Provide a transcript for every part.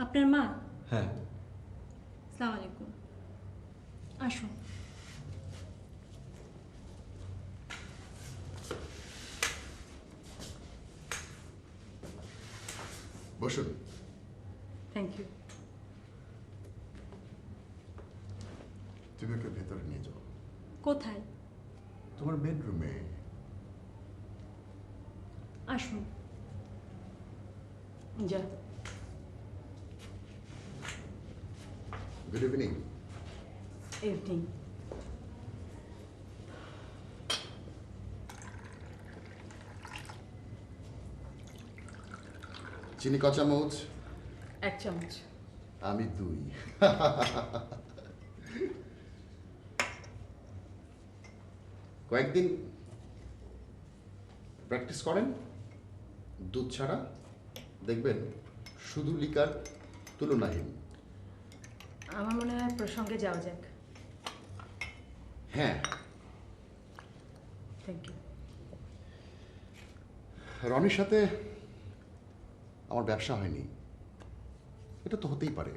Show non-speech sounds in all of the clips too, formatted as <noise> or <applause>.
আপনার মা? হ্যাঁ। সালাম আলাইকুম। আসুন। বসুন। থ্যাংক ইউ তুমি ওকে ভেতরে নিয়ে যাও। কোথায়? তোমার বেডরুমে। আসুন। যা। চিনি ক চামচ এক চামচ। আমি দুই। কয়েকদিন প্র্যাকটিস করেন দুধ ছাড়া। দেখবেন শুধু লিকার তুলনাহীন। আমার মনে হয় প্রসঙ্গে যাওয়া যাক। হ্যাঁ। থ্যাংক ইউ রনির সাথে আমার ব্যবসা হয়নি। এটা তো হতেই পারে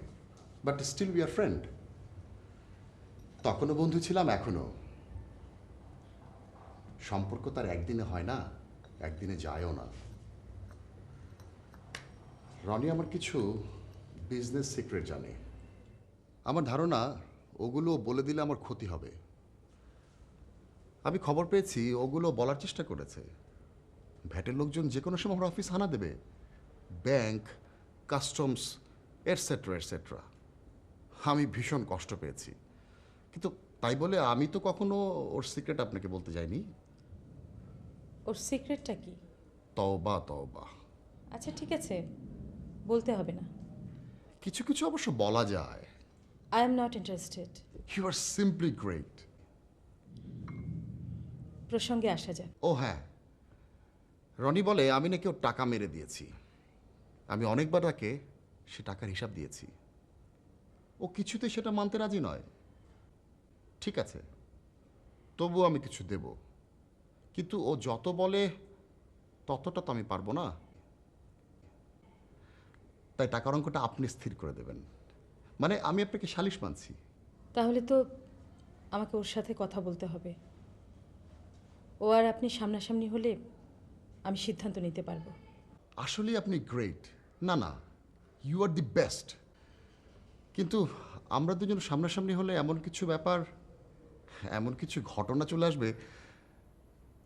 but still we are friend তখনও বন্ধু ছিলাম, এখনও। সম্পর্ক তার একদিনে হয় না, একদিনে যায়ও না। রনি আমার কিছু বিজনেস সিক্রেট জানে। আমার ধারণা, ওগুলো বলে দিলে আমার ক্ষতি হবে। আমি খবর পেয়েছি, ওগুলো বলার চেষ্টা করেছে। ভ্যাটের লোকজন যে কোনো সময় আমার অফিস হানা দেবে। ব্যাংক কাস্টমস এটসেট্রা এটসেট্রা আমি ভীষণ কষ্ট পেয়েছি। কিন্তু তাই বলে আমি তো কখনো ওর সিক্রেট আপনাকে বলতে যাইনি। ওর সিক্রেটটা কি? তওবা তওবা। আচ্ছা ঠিক আছে। বলতে হবে না। কিছু কিছু অবশ্য বলা যায়। I am not interested you are simply great প্রসঙ্গে আসা যাক। ও হ্যাঁ। রনি বলে আমি নাকি ওর টাকা মেরে দিয়েছি। আমি অনেকবার তাকে সে টাকার হিসাব দিয়েছি। ও কিছুতে সেটা মানতে রাজি নয়। ঠিক আছে তবু আমি কিছু দেব। কিন্তু ও যত বলে ততটা তো আমি পারব না। তাই টাকার অঙ্কটা আপনি স্থির করে দেবেন। মানে আমি আপনাকে সালিশ মানছি। তাহলে তো আমাকে ওর সাথে কথা বলতে হবে। ও আর আপনি সামনাসামনি হলে আমি সিদ্ধান্ত নিতে পারব। আসলে আপনি গ্রেট না না ইউ আর দি বেস্ট কিন্তু আমরা দুজন সামনাসামনি হলে এমন কিছু ব্যাপার এমন কিছু ঘটনা চলে আসবে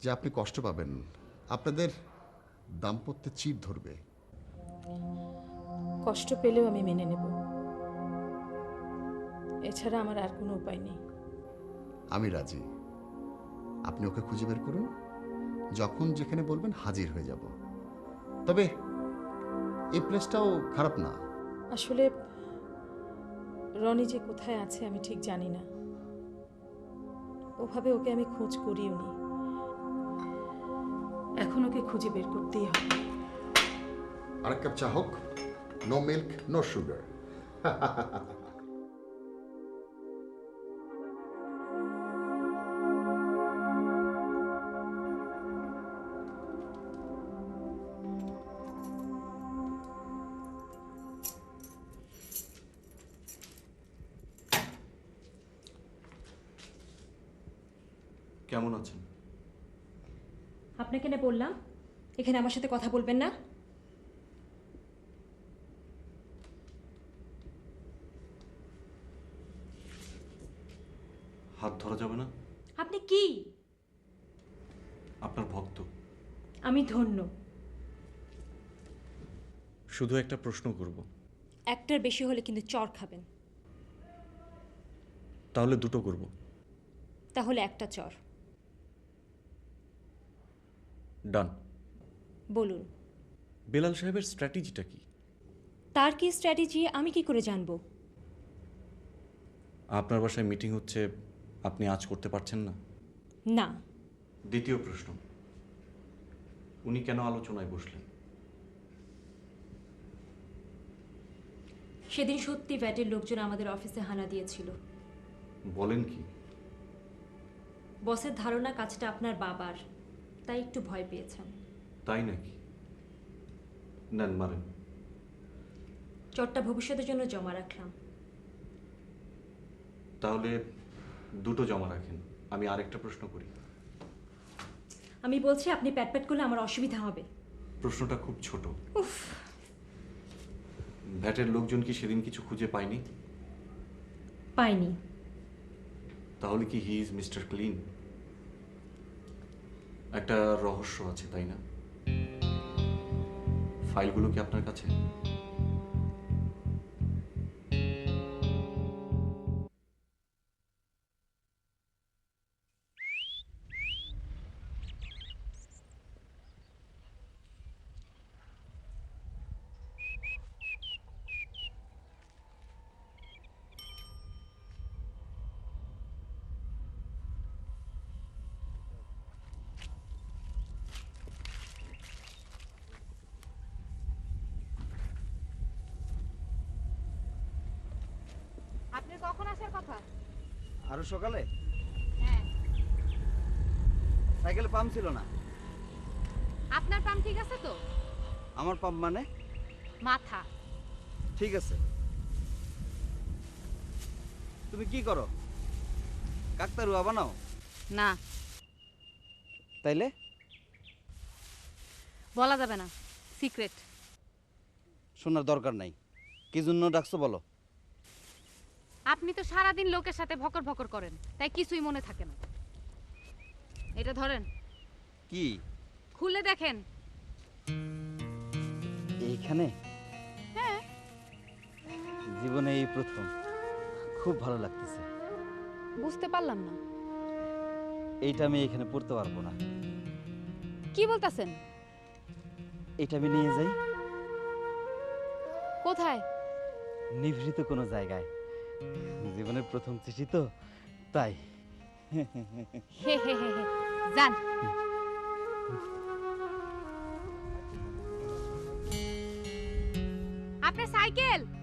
যে আপনি কষ্ট পাবেন। আপনাদের দাম্পত্যে চির ধরবে। কষ্ট পেলেও আমি মেনে নেব। এছাড়া আমার আর কোনো উপায় নেই। আমি রাজি। আপনি ওকে খুঁজে বের করুন। যখন যেখানে বলবেন হাজির হয়ে যাব। তবে এই প্লেসটাও খারাপ না। আসলে রনি যে কোথায় আছে আমি ঠিক জানি না। ওভাবে ওকে আমি খোঁজ করিও নি। এখন ওকে খুঁজে বের করতেই হবে। আরেক কাপ চা হোক। নো মিল্ক নো সুগার কেমন আছেন? আপনাকে না বললাম এখানে আমার সাথে কথা বলবেন না? হাত ধরা যাবে না? আপনি কি? আপনার ভক্ত। আমি ধন্য। শুধু একটা প্রশ্ন করব। একটার বেশি হলে কিন্তু চর খাবেন। তাহলে দুটো করব। তাহলে একটা চর। ডান বলুন। বেলাল সাহেবের স্ট্র্যাটেজিটা কি? তার কি স্ট্র্যাটেজি আমি কি করে জানব? আপনার বাসায় মিটিং হচ্ছে আপনি আজ করতে পারছেন না? না। দ্বিতীয় প্রশ্ন। উনি কেন আলোচনায় বসলেন? সেদিন সত্যি ভ্যাটের লোকজন আমাদের অফিসে হানা দিয়েছিল। বলেন কি? বসের ধারণা কাজটা আপনার বাবার। তাই একটু ভয় পেয়েছেন। তাই নাকি? নেন মারেন। চটটা ভবিষ্যতের জন্য জমা রাখলাম। তাহলে দুটো জমা রাখেন। আমি আরেকটা প্রশ্ন করি। আমি বলছি আপনি প্যাট প্যাট করলে আমার অসুবিধা হবে। প্রশ্নটা খুব ছোট। ভ্যাটের লোকজন কি সেদিন কিছু খুঁজে পায়নি? পাইনি তাহলে কি হি ইজ মিস্টার ক্লিন? একটা রহস্য আছে তাই না? ফাইলগুলো কি আপনার কাছে? কখন আসার কথা? আরও সকালে? হ্যাঁ। সাইকেলে পাম্প ছিল না। আপনার ঠিক আছে তো? আমার পাম্প মানে? মাথা। ঠিক আছে। তুমি কি করো? কাকতারুয়া বানাও না। তাইলে? বলা যাবে না। সিক্রেট। শোনার দরকার নাই। কি জন্য ডাকছো বলো? আপনি তো সারাদিন লোকের সাথে ভকর ভকর করেন তাই কিছুই মনে থাকে না। এটা ধরেন। কি? খুলে দেখেন। এইখানে? হ্যাঁ। জীবনে এই প্রথম। খুব ভালো লাগতেছে। বুঝতে পারলাম না। এইটা আমি এখানে পড়তে পারব না। কি বলতাছেন? এটা আমি নিয়ে যাই। কোথায়? নিভৃত কোনো জায়গায়। জীবনের প্রথম চিঠি তো তাই। <laughs> যান। আপনার সাইকেল?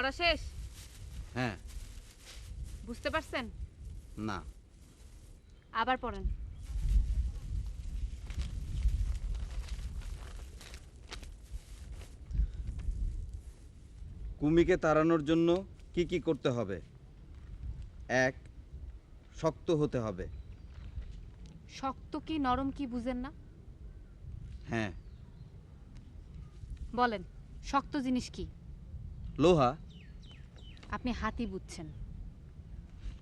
পড়া শেষ? হ্যাঁ। বুঝতে পারছেন? না। আবার পড়েন। কুমিকে তাড়ানোর জন্য কি কি করতে হবে? এক শক্ত হতে হবে। শক্ত কি নরম কি বুঝেন না? হ্যাঁ। বলেন শক্ত জিনিস কি? লোহা। আপনি হাতি বুঝছেন।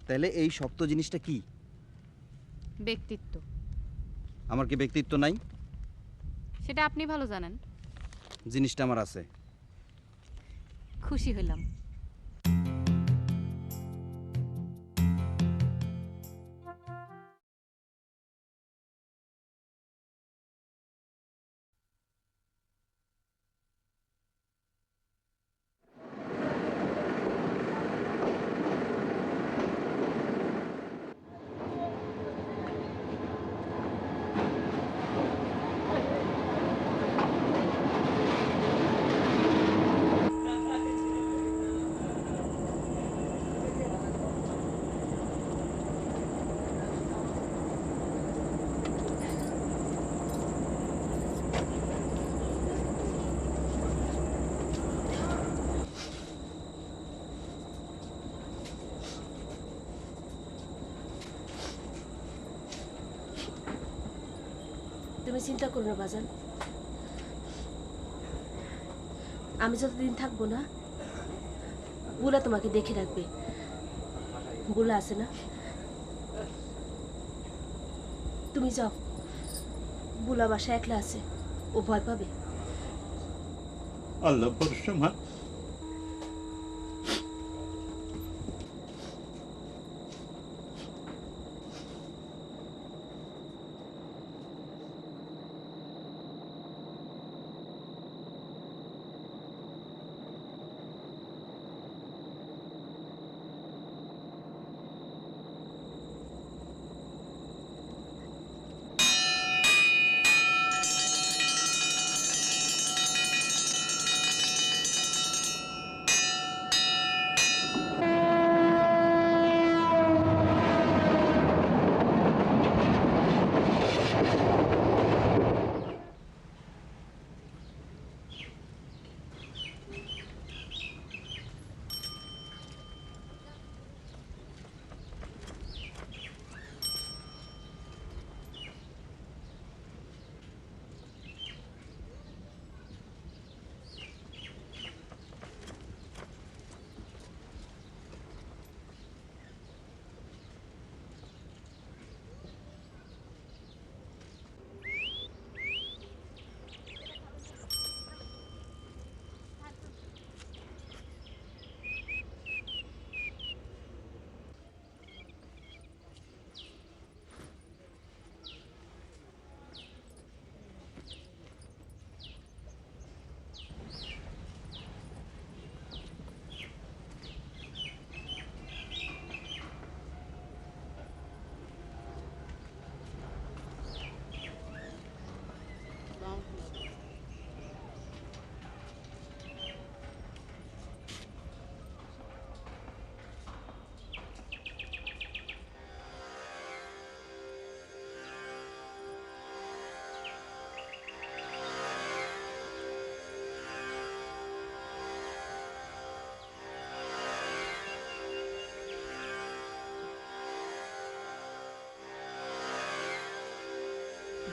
তাহলে এই শক্ত জিনিসটা কি? ব্যক্তিত্ব। আমার কি ব্যক্তিত্ব নাই? সেটা আপনি ভালো জানেন। জিনিসটা আমার আছে। খুশি হইলাম তুমি চিন্তা করো না, বাজান। আমি যতদিন থাকব না, বুলা তোমাকে দেখে রাখবে। বুলা আছে না? তুমি যাও। বুলা বাসা একলা আছে, ও ভয় পাবে। আল্লাহ ভরসা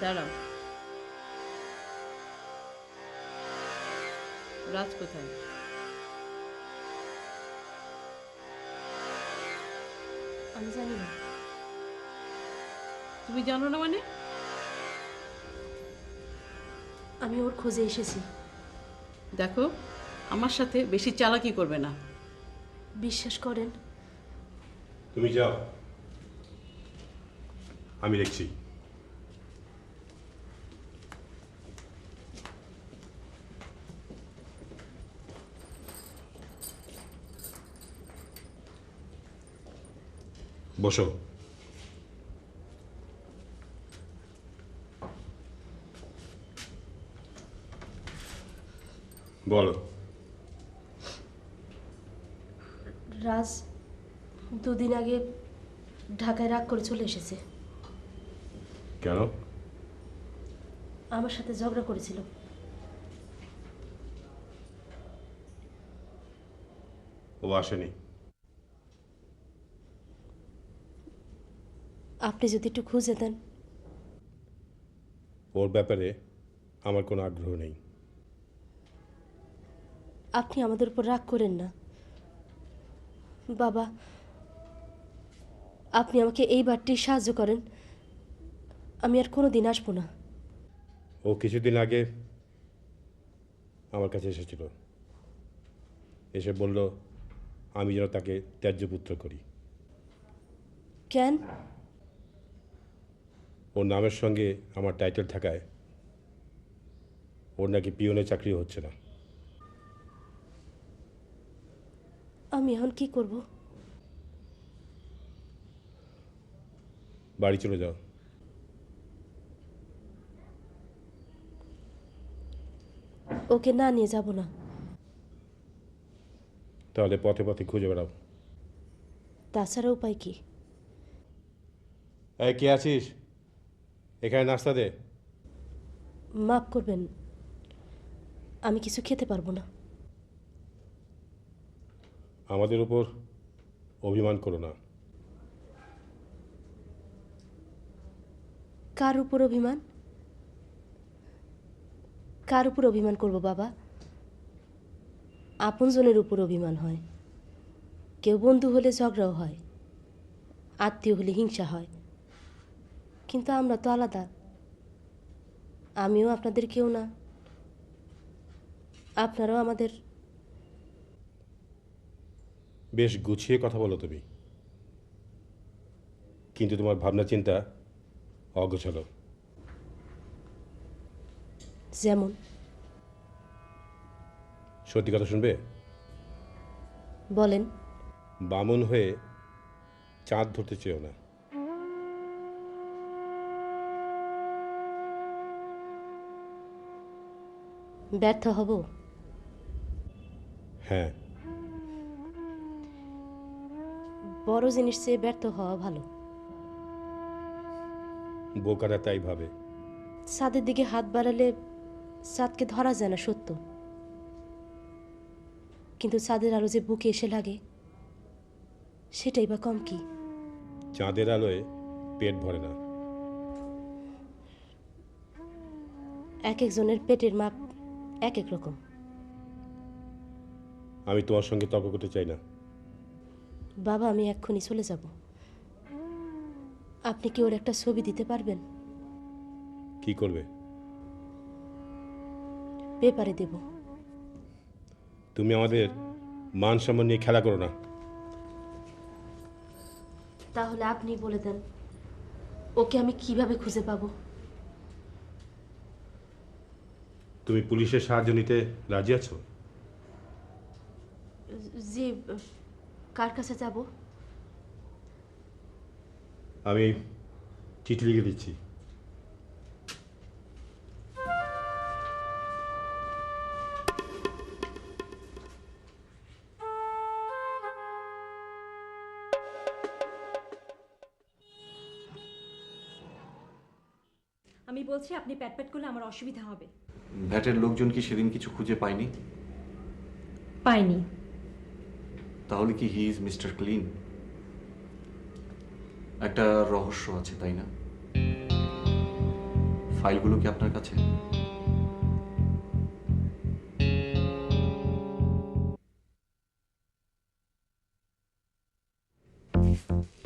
দাঁড়াও। রাজ কোথায়? আমি জানি না। তুমি জানো না মানে? আমি ওর খোঁজে এসেছি। দেখো আমার সাথে বেশি চালাকি করবে না। বিশ্বাস করেন। তুমি যাও। আমি দেখছি। বসো। বলো। রাজ দুদিন আগে ঢাকায় রাগ করে চলে এসেছে। কেন? আমার সাথে ঝগড়া করেছিল। ও আসেনি। আপনি যদি একটু খুঁজে দেন। ওর ব্যাপারে আমার কোনো আগ্রহ নেই। আপনি আমাদের উপর রাগ করেন না। বাবা আপনি আমাকে এই বারটি সাহায্য করেন। আমি আর কোনো দিন আসব না। ও কিছুদিন আগে আমার কাছে এসেছিল। এসে বলল আমি যেন তাকে ত্যায্য পুত্র করি। কেন? ওর নামের সঙ্গে আমার টাইটেল থাকায় ওর নাকি পিওনে চাকরি হচ্ছে না। আমি এখন কি করব? বাড়ি চলে যাও। ওকে না নিয়ে যাব না। তাহলে পথে পথে খুঁজে বেড়াও। তাছাড়া উপায় কি? এই কে আছিস? এখানে নাস্তা দে। মাফ করবেন আমি কিছু খেতে পারব না। আমাদের উপর অভিমান করো না। কার উপর অভিমান? কার উপর অভিমান করব বাবা? আপনজনের উপর অভিমান হয়। কেউ বন্ধু হলে ঝগড়াও হয়। আত্মীয় হলে হিংসা হয়। কিন্তু আমরা তো আলাদা। আমিও আপনাদের কেউ না। আপনারাও আমাদের। বেশ গুছিয়ে কথা বলো তুমি। কিন্তু তোমার ভাবনা চিন্তা অগোছালো। যেমন? সত্যি কথা শুনবে? বলেন। বামন হয়ে চাঁদ ধরতে চেয়েও না। ব্যর্থ হব। হ্যাঁ। বড় জিনিস চেয়ে ব্যর্থ হওয়া ভালো। বোকারা তাই ভাবে। চাঁদের দিকে হাত বাড়ালে চাঁদকে ধরা যায় না সত্য। কিন্তু চাঁদের আলো যে বুকে এসে লাগে সেটাই বা কম কি? চাঁদের আলোয় পেট ভরে না। এক একজনের পেটের মাপ এক এক রকম। আমি তোমার সঙ্গে তর্ক করতে চাই না। বাবা আমি এক্ষুনি চলে যাব। আপনি কি ওর একটা ছবি দিতে পারবেন? কি করবে? পেপারে দেব। তুমি আমাদের মান সম্মান নিয়ে খেলা করো না। তাহলে আপনি বলে দেন ওকে আমি কীভাবে খুঁজে পাবো? তুমি পুলিশের সাহায্য নিতে রাজি আছো? জি কার কাছে যাব? আমি চিঠি লিখে দিচ্ছি। আমি বলছি আপনি প্যাট প্যাট করলে আমার অসুবিধা হবে। ভ্যাটের লোকজন কি সেদিন কিছু খুঁজে পায়নি? পাইনি তাহলে কি হি ইজ মিস্টার ক্লিন একটা রহস্য আছে তাই না? ফাইলগুলো কি আপনার কাছে? এসো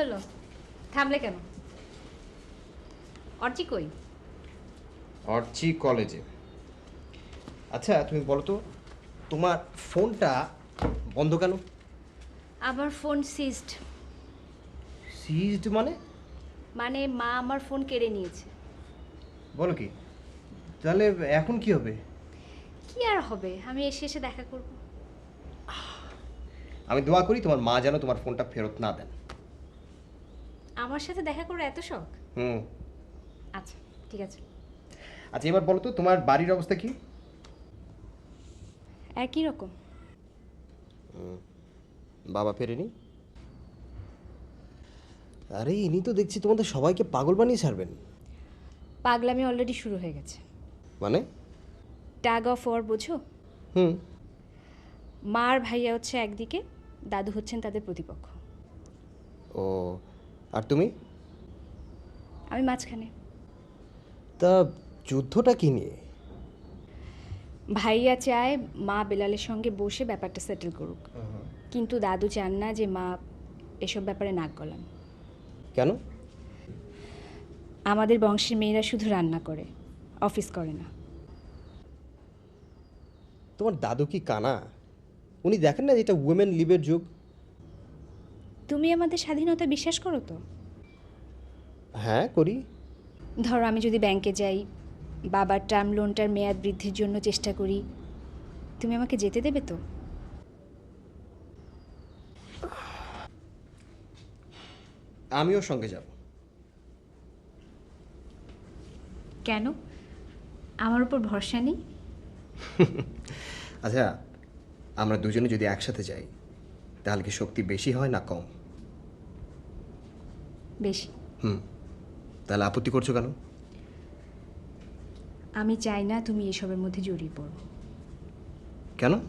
হলো? থামলে কেন? অর্চি কই? অর্চি কলেজে। আচ্ছা তুমি বলো তো তোমার ফোনটা বন্ধ কেন? আমার ফোন সিজড সিজড মানে? মানে মা আমার ফোন কেড়ে নিয়েছে। বলো কি তাহলে এখন কি হবে? কি আর হবে? আমি এসে এসে দেখা করব। আমি দোয়া করি তোমার মা যেন তোমার ফোনটা ফেরত না দেন। আমার সাথে দেখা করে এত শখ? হুম। আচ্ছা ঠিক আছে। আচ্ছা এবার বলো তো তোমার বাড়ির অবস্থা কি? একই রকম? বাবা ফেরেনি? আরে ইনি তো দেখছি তোমাদের সবাইকে পাগল বানিয়ে ছাড়বেন। পাগলামি অলরেডি শুরু হয়ে গেছে। মানে? ট্যাগ অফ ওয়ার বোঝো? হুম। মার ভাইয়া হচ্ছে একদিকে দাদু হচ্ছেন তাদের প্রতিপক্ষ। ও আর তুমি? আমি মাঝখানে। তা যুদ্ধটা কি নিয়ে? ভাইয়া চায় মা বেলালের সঙ্গে বসে ব্যাপারটা সেটেল করুক। কিন্তু দাদু চান না যে মা এসব ব্যাপারে নাক গলান। কেন? আমাদের বংশের মেয়েরা শুধু রান্না করে অফিস করে না। তোমার দাদু কি কানা? উনি দেখেন না যেটা উইমেন লিভের যুগ? তুমি আমাদের স্বাধীনতা বিশ্বাস করো তো? হ্যাঁ করি। ধরো আমি যদি ব্যাংকে যাই বাবার টার্ম লোনটার মেয়াদ বৃদ্ধির জন্য চেষ্টা করি তুমি আমাকে যেতে দেবে তো? আমিও সঙ্গে যাব। কেন? আমার উপর ভরসা নেই? <laughs> আচ্ছা আমরা দুজনে যদি একসাথে যাই তাহলে কি শক্তি বেশি হয় না কম? বেশি। হুম। তাহলে আপত্তি করছ কেন? আমি চাই না তুমি এসবের মধ্যে জড়িয়ে পড়ো। কেন?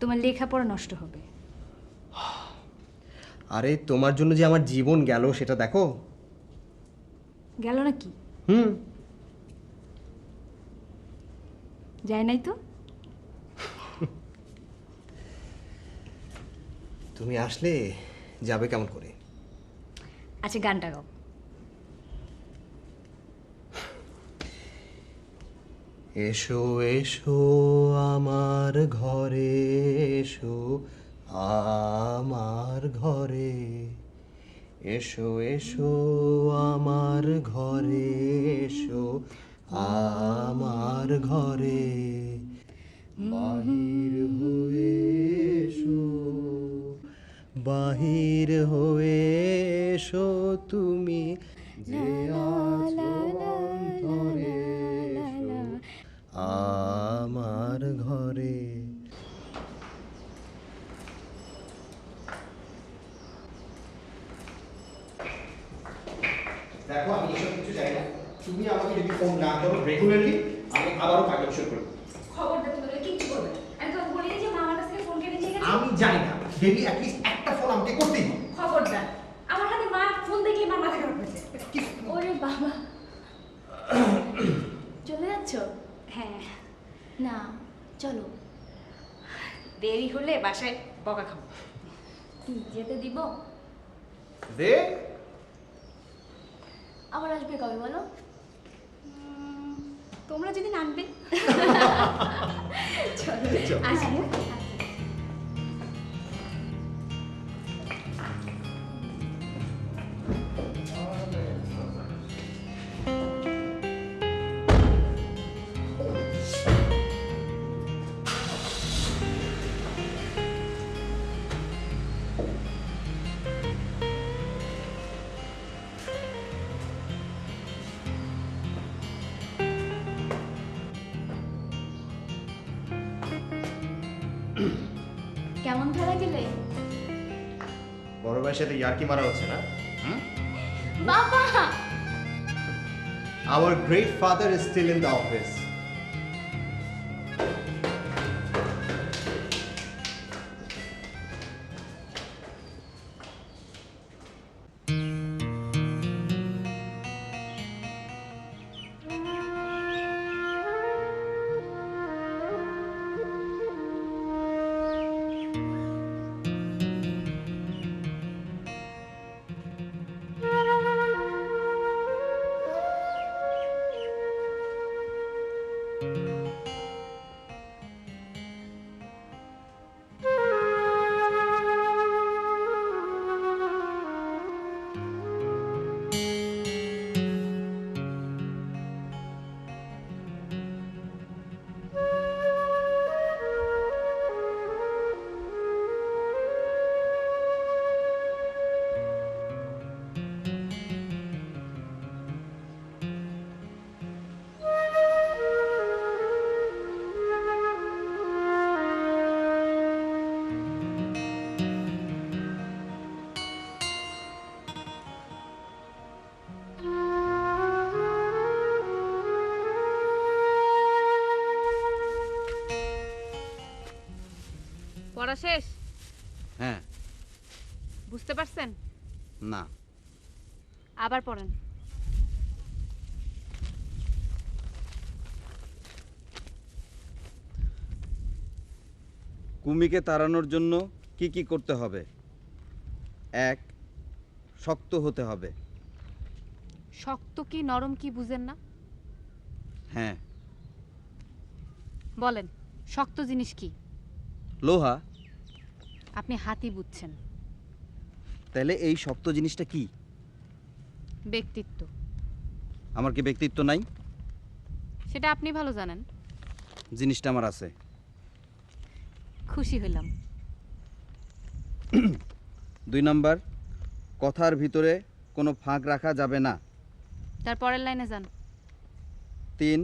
তোমার লেখাপড়া নষ্ট হবে। আরে তোমার জন্য যে আমার জীবন গেল সেটা দেখো। গেল না কি? হুম। যায় নাই তো? তুমি আসলে যাবে কেমন করে? আচ্ছা গানটা গাও। এসো এসো আমার ঘরে, এসো আমার ঘরে। এসো এসো আমার ঘরে, এসো আমার ঘরে। বাহির হয়ে এসো। বাহির হয়ে এসো তুমি যে আছো অন্তরে আমার ঘরে। দেখো আমি এসব কিছু জানি না। তুমি আমাকে যদি ফোন না করো রেগুলারলি আমি আবারও পাগল শুরু করব। খবরটা তুমি কিচ্ছু করবে আমি তো বলি যে মা আমার কাছ থেকে ফোন কেটে নিয়ে গেছে। আমি জানি না। ডেলি অ্যাটলিস্ট একটা ফোন আমাকে করতেই হবে। খবরদার আমার হাতে মা ফোন দেখলে মা মাথা খারাপ হয়েছে ওরে বাবা। চলে যাচ্ছ? হ্যাঁ। না চলো। দেরি হলে বাসায় বকা খাব। কি যেতে দিব? দে। আবার আসবে কবে বলো? তোমরা যদি আনবে। <laughs> চলো। আসি বড় ভাইয়ের সাথে ইয়ার্কি মারা হচ্ছে না বাবা Our great father is still in the office. আবার পড়েন। কুমিকে তাড়ানোর জন্য কি কি করতে হবে? এক শক্ত হতে হবে। শক্ত কি নরম কি বুঝেন না? হ্যাঁ। বলেন শক্ত জিনিস কি? লোহা। আপনি হাতি বুঝছেন। তাহলে এই শক্ত জিনিসটা কি? ব্যক্তিত্ব। আমার কি ব্যক্তিত্ব নাই? সেটা আপনি ভালো জানেন। জিনিসটা আমার আছে। খুশি হইলাম <clears throat> দুই নাম্বার কথার ভিতরে কোনো ফাঁক রাখা যাবে না। তার পরের লাইনে যান। তিন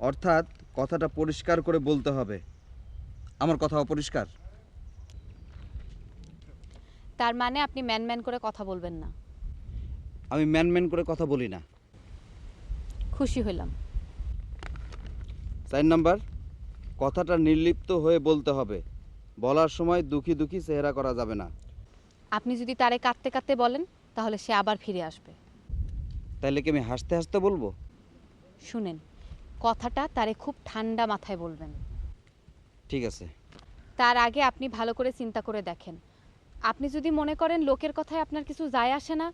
অর্থাৎ কথাটা পরিষ্কার করে বলতে হবে। আমার কথা অপরিষ্কার? তার মানে আপনি ম্যান ম্যান করে কথা বলবেন না। আমি ম্যান ম্যান করে কথা বলি না। খুশি হইলাম। চার নাম্বার কথাটা নির্লিপ্ত হয়ে বলতে হবে। বলার সময় দুঃখী দুঃখী চেহারা করা যাবে না। আপনি যদি তারে কাঁদতে কাঁদতে বলেন তাহলে সে আবার ফিরে আসবে। তাহলে কি আমি হাসতে হাসতে বলব? শুনেন কথাটা তারে খুব ঠান্ডা মাথায় বলবেন। ঠিক আছে। তার আগে আপনি ভালো করে চিন্তা করে দেখেন। আপনি যদি মনে করেন লোকের কথায় আপনার কিছু যায় আসে না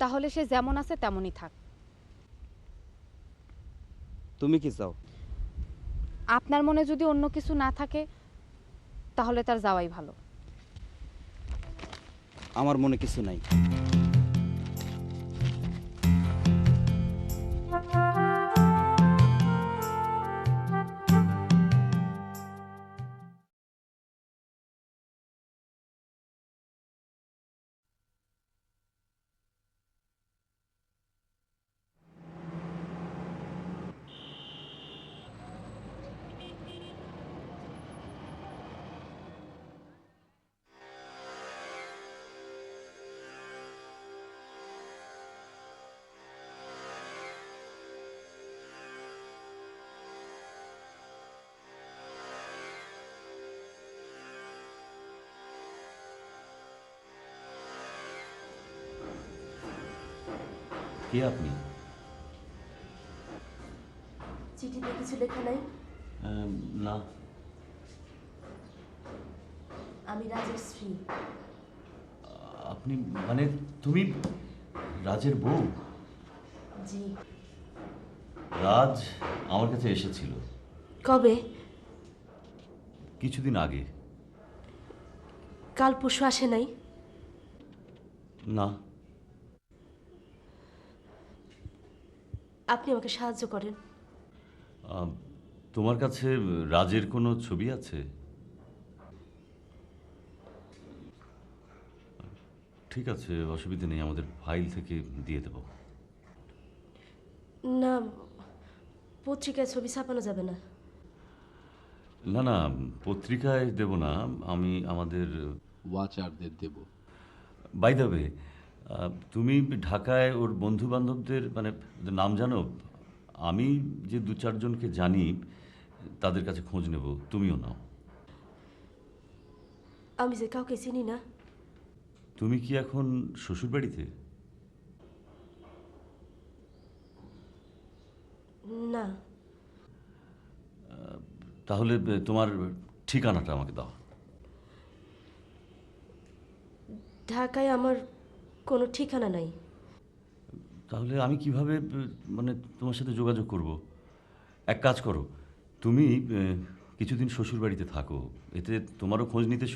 তাহলে সে যেমন আছে তেমনই থাক। তুমি কি চাও? আপনার মনে যদি অন্য কিছু না থাকে তাহলে তার যাওয়াই ভালো। আমার মনে কিছু নাই। কে আপনি? চিঠিতে কিছু লেখা নাই? না। আমি রাজের স্ত্রী। আপনি মানে তুমি রাজের বউ? জি। রাজ আমার কাছে এসেছিল। কবে? কিছুদিন আগে। কাল পরশু আসে নাই? না। আপনি আমাকে সাহায্য করেন। তোমার কাছে রাজের কোনো ছবি আছে? ঠিক আছে অসুবিধা নেই আমাদের ফাইল থেকে দিয়ে দেবো। না পত্রিকায় ছবি ছাপানো যাবে না। না না পত্রিকায় দেব না আমি আমাদের ওয়াচারদের দেব। বাই দ্য ওয়ে তুমি ঢাকায় ওর বন্ধু বান্ধবদের মানে নাম জানো? আমি যে দু চারজনকে জানি তাদের কাছে খোঁজ নেব। তুমিও নাও। আমি যে কাউকে চিনি না। তুমি কি এখন শ্বশুরবাড়িতে? না। তাহলে তোমার ঠিকানাটা আমাকে দাও। ঢাকায় আমার কোনো ঠিকানা নাই। তাহলে আমি কীভাবে মানে তোমার সাথে যোগাযোগ করব? এক কাজ করো, তুমি কিছুদিন শ্বশুর বাড়িতে থাকো, এতে তোমারও খোঁজ নিতে